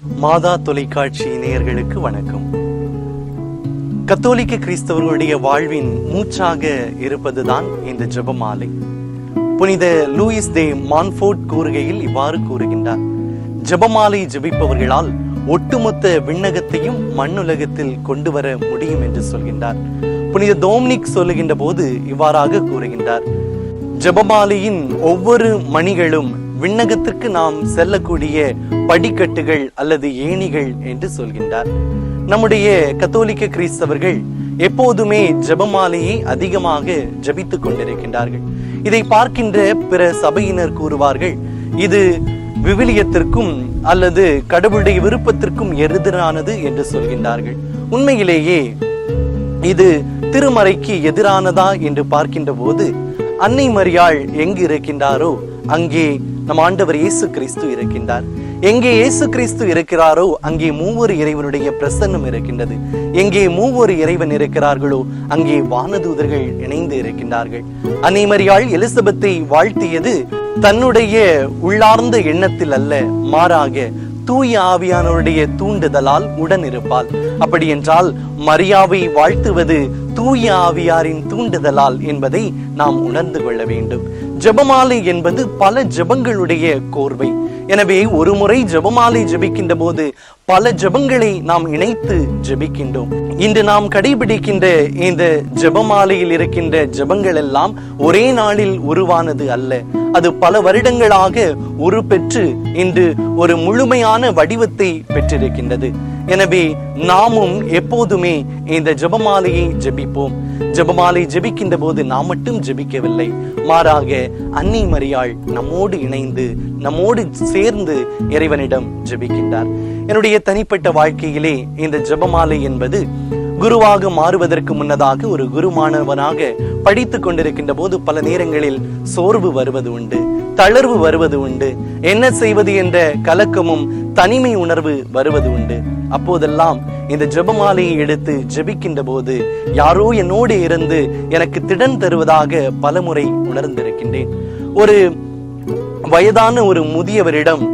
மாதா தொலைக்காட்சி நேயர்களுக்கு வணக்கம். கத்தோலிக்க கிறிஸ்தவர்களுடைய வாழ்வின் மூச்சாக இருப்பதுதான் இந்த ஜெபமாலை. புனித லூயிஸ் தே மான்ஃபோர்ட் கூறுகையில் இவ்வாறு கூறுகின்றார். ஜெபமாலை ஜெபிப்பவர்களால் ஒட்டுமொத்த விண்ணகத்தையும் மண்ணுலகத்தில் கொண்டு வர முடியும் என்று சொல்கின்றார். புனித டோம்னிக் சொல்லுகின்ற போது இவ்வாறாக கூறுகின்றார். ஜெபமாலையின் ஒவ்வொரு மணிகளும் விண்ணகத்திற்கு நாம் செல்லக்கூடிய படிக்கட்டுகள் அல்லது ஏணிகள் என்று சொல்கின்றார். நம்முடைய கத்தோலிக்க கிறிஸ்தவர்கள் எப்போதுமே ஜபமாலையை அதிகமாக ஜெபித்துக் கொண்டிருக்கின்றார்கள். இதை பார்க்கின்ற பிற சபையினர் கூறுவார்கள் இது விவிலியத்திற்கும் அல்லது கடவுளுடைய விருப்பத்திற்கும் எதிரானது என்று சொல்கின்றார்கள். உண்மையிலேயே இது திருமறைக்கு எதிரானதா என்று பார்க்கின்ற போது அன்னை மரியாள் எங்கு இருக்கின்றாரோ அங்கே நம் ஆண்டவர் இயேசு கிறிஸ்து இருக்கின்றார். எங்கே இயேசு கிறிஸ்து இருக்கிறாரோ அங்கே மூவொரு இறைவனுடைய பிரசன்னம் இருக்கின்றது. எங்கே மூவொரு இறைவன் இருக்கிறார்களோ அங்கே வானதூதர்கள் இணைந்து இருக்கின்றார்கள். அன்னை மரியாள் எலிசபெத்தை வாழ்த்தியது தன்னுடைய உள்ளார்ந்த எண்ணத்தில் அல்ல மாறாக தூய ஆவியானவருடைய தூண்டுதலால் உடன் இருப்பாள் அப்படி என்றால் மரியாவை வாழ்த்துவது தூய ஆவியாரின் தூண்டுதலால் என்பதை நாம் உணர்ந்து கொள்ள வேண்டும். ஜபமாலை என்பது பல ஜபங்களுடைய கோர்வை. எனவே ஒரு முறை ஜெபமாலை ஜபிக்கின்ற போது பல ஜபங்களை நாம் இணைத்து ஜெபிக்கின்றோம். இன்று நாம் கடைபிடிக்கின்ற இந்த ஜெபமாலையில் இருக்கின்ற ஜபங்கள் எல்லாம் ஒரே நாளில் உருவானது அல்ல. அது பல வருடங்களாக உருப்பெற்று இன்று ஒரு முழுமையான வடிவத்தை பெற்றிருக்கின்றது. எனவே நாமும் எப்போதுமே இந்த ஜபமாலையை ஜபிப்போம். ஜெபமாலை ஜெபிக்கின்ற போது நாம் மட்டும் ஜெபிக்கவில்லை. மாறாக அன்னை மரியாள் நம்மோடு இணைந்து நம்மோடு சேர்ந்து இறைவனிடம் ஜெபிக்கின்றார். என்னுடைய தனிப்பட்ட வாழ்க்கையிலே இந்த ஜெபமாலை என்பது குருவாக மாறுவதற்கு முன்னதாக ஒரு குரு மாணவனாக படித்துக் கொண்டிருக்கின்ற போது பல நேரங்களில் சோர்வு வருவது உண்டு தளர்வு வருவது உண்டு என்ன செய்வது என்ற கலக்கமும் தனிமை உணர்வு வருவது உண்டு. அப்போதெல்லாம் இந்த ஜெபமாலையை எடுத்து ஜெபிக்கின்ற போது யாரோ என்னோடு இருந்து எனக்கு திடன் தருவதாக பலமுறை உணர்ந்திருக்கின்றேன். ஒரு வயதான ஒரு முதியவரிடம்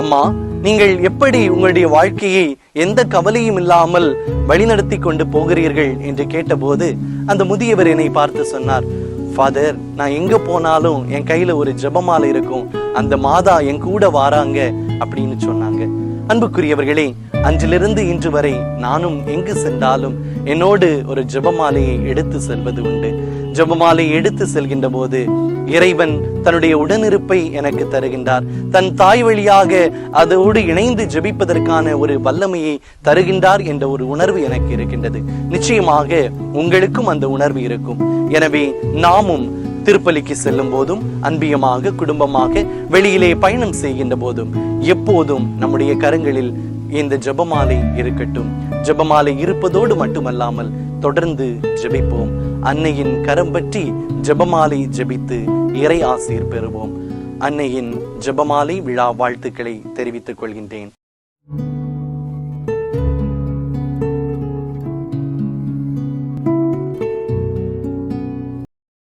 அம்மா நீங்கள் எப்படி உங்களுடைய வாழ்க்கையை எந்த கவலையும் இல்லாமல் வழிநடத்தி கொண்டு போகிறீர்கள் என்று கேட்டபோது அந்த முதியவர் என்னை பார்த்து சொன்னார் ஃபாதர் நான் எங்க போனாலும் என் கையில ஒரு ஜபமாலை இருக்கும். அந்த மாதா என் கூட வாராங்க அப்படின்னு சொன்னாங்க. அன்புக்குரியவர்களே அன்றிலிருந்து இன்று வரை நானும் எங்கு சென்றாலும் என்னோடு ஒரு ஜபமாலையை எடுத்து செல்வது உண்டு. ஜெபமாலை எடுத்து செல்கின்ற போது இறைவன் தன்னுடைய உடனிருப்பை எனக்கு தருகின்றார். தன் தாய் வழியாக அதோடு இணைந்து ஜெபிப்பதற்கான ஒரு வல்லமையை தருகின்றார் என்ற ஒரு உணர்வு எனக்கு இருக்கின்றது. நிச்சயமாக உங்களுக்கும் அந்த உணர்வு இருக்கும். எனவே நாமும் திருப்பலிக்கு செல்லும் போதும் அன்பியமாக குடும்பமாக வெளியிலே பயணம் செய்கின்ற போதும் எப்போதும் நம்முடைய கரங்களில் இந்த ஜெபமாலை இருக்கட்டும். ஜெபமாலை இருப்பதோடு மட்டுமல்லாமல் தொடர்ந்து ஜெபிப்போம். அன்னையின் கரம் பற்றி ஜெபமாலை ஜெபித்து இறை ஆசீர் பெறுவோம். அன்னையின் ஜெபமாலை விழா வாழ்த்துக்களை தெரிவித்துக் கொள்கின்றேன்.